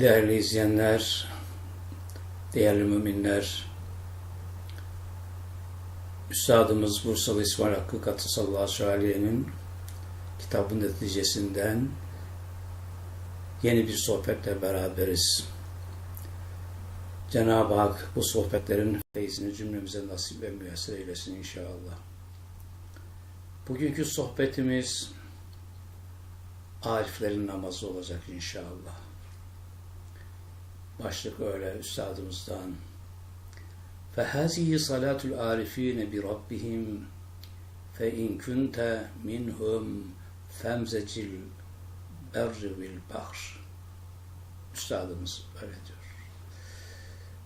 Değerli izleyenler, değerli müminler, Üstadımız Bursalı İsmail Hakkı Katı sallallahu aleyhi'nin kitabın neticesinden yeni bir sohbetle beraberiz. Cenab-ı Hak bu sohbetlerin feyzini cümlemize nasip ve müyesser eylesin inşallah. Bugünkü sohbetimiz Ariflerin namazı olacak inşallah Başlık öyle üstadımızdan. فَهَذِهِ صَلَاتُ الْعَارِف۪ينَ بِرَبِّهِمْ فَاِنْ كُنْتَ مِنْهُمْ فَمْزَجِ الْبَرِّ وَالْبَحْرِ Üstadımız öyle diyor.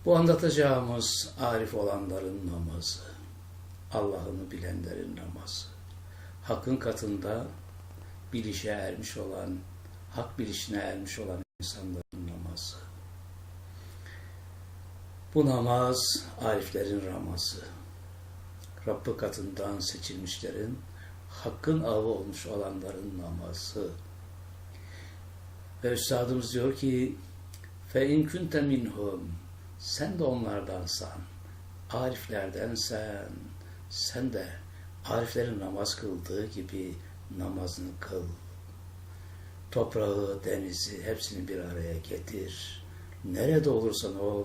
Bu anlatacağımız arif olanların namazı, Allah'ını bilenlerin namazı, Hakkın katında bilişe ermiş olan, hak bilişine ermiş olan insanların namazı. Bu namaz ariflerin namazı. Rabbı katından seçilmişlerin, hakkın avı olmuş olanların namazı. Ve Üstadımız diyor ki, فَاِنْ كُنْتَ مِنْهُمْ Sen de onlardansan, ariflerdensen, sen de ariflerin namaz kıldığı gibi namazını kıl. Toprağı, denizi hepsini bir araya getir. Nerede olursan ol,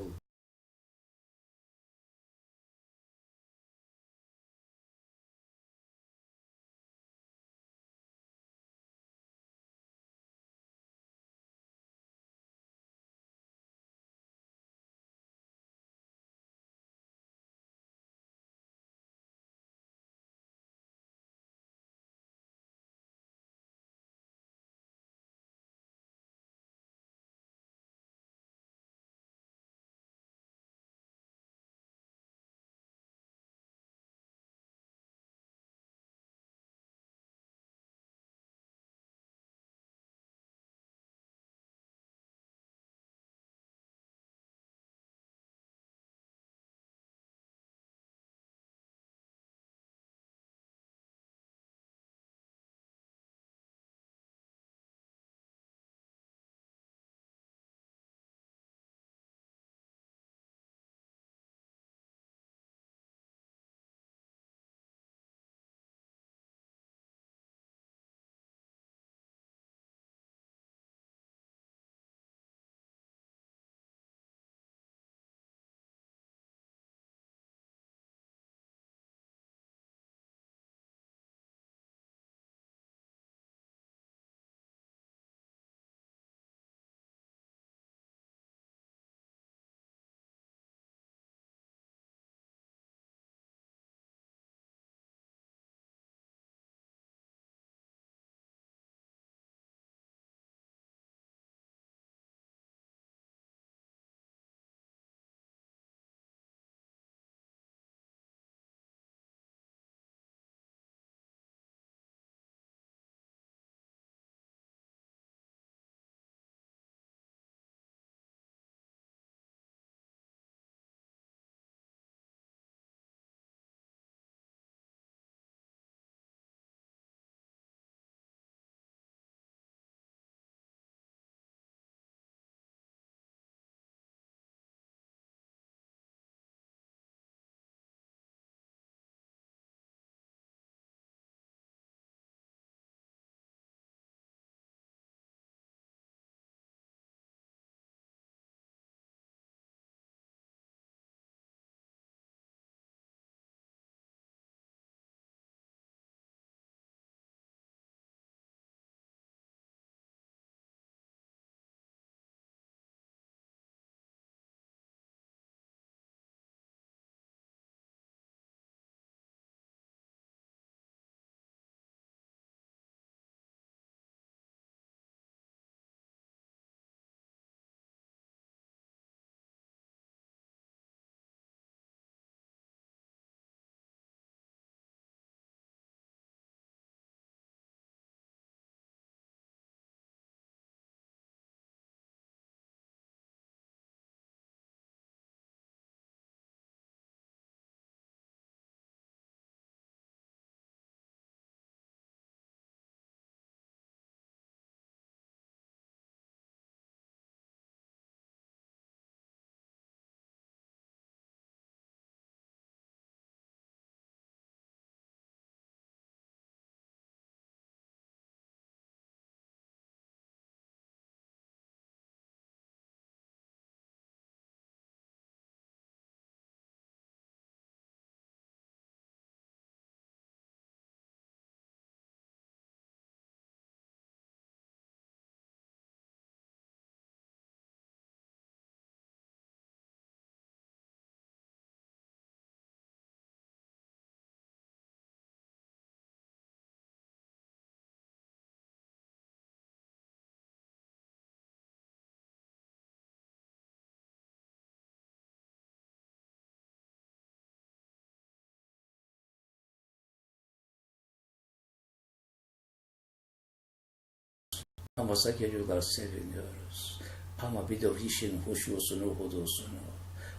Namaza geliyorlar seviniyoruz. Ama bir de o işin huşusunu, hudusunu.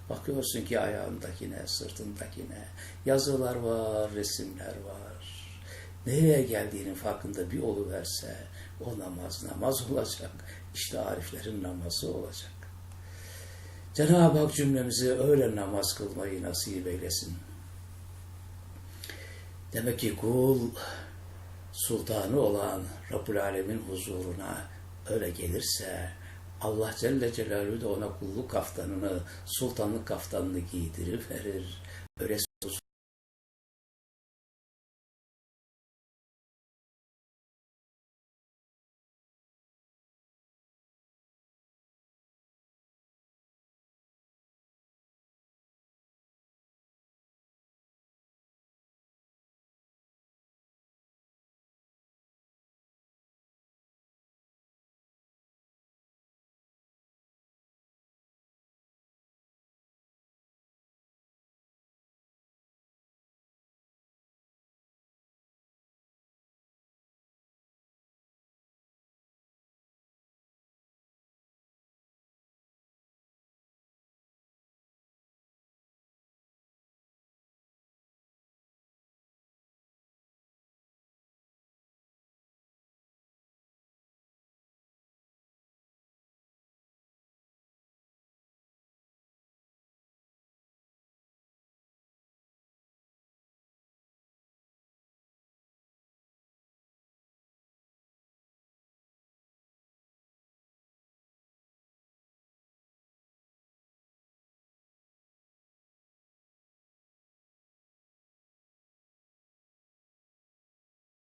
Bakıyorsun ki ayağındakine, sırtındakine yazılar var, resimler var. Nereye geldiğinin farkında bir oluverse o namaz namaz olacak. İşte ariflerin namazı olacak. Cenab-ı Hak cümlemizi öyle namaz kılmayı nasip eylesin. Demek ki kul sultanı olan Rabbul Alemin huzuruna öyle gelirse Allah Celle Celaluhu da ona kulluk kaftanını, sultanlık kaftanını giydirir verir. Öyle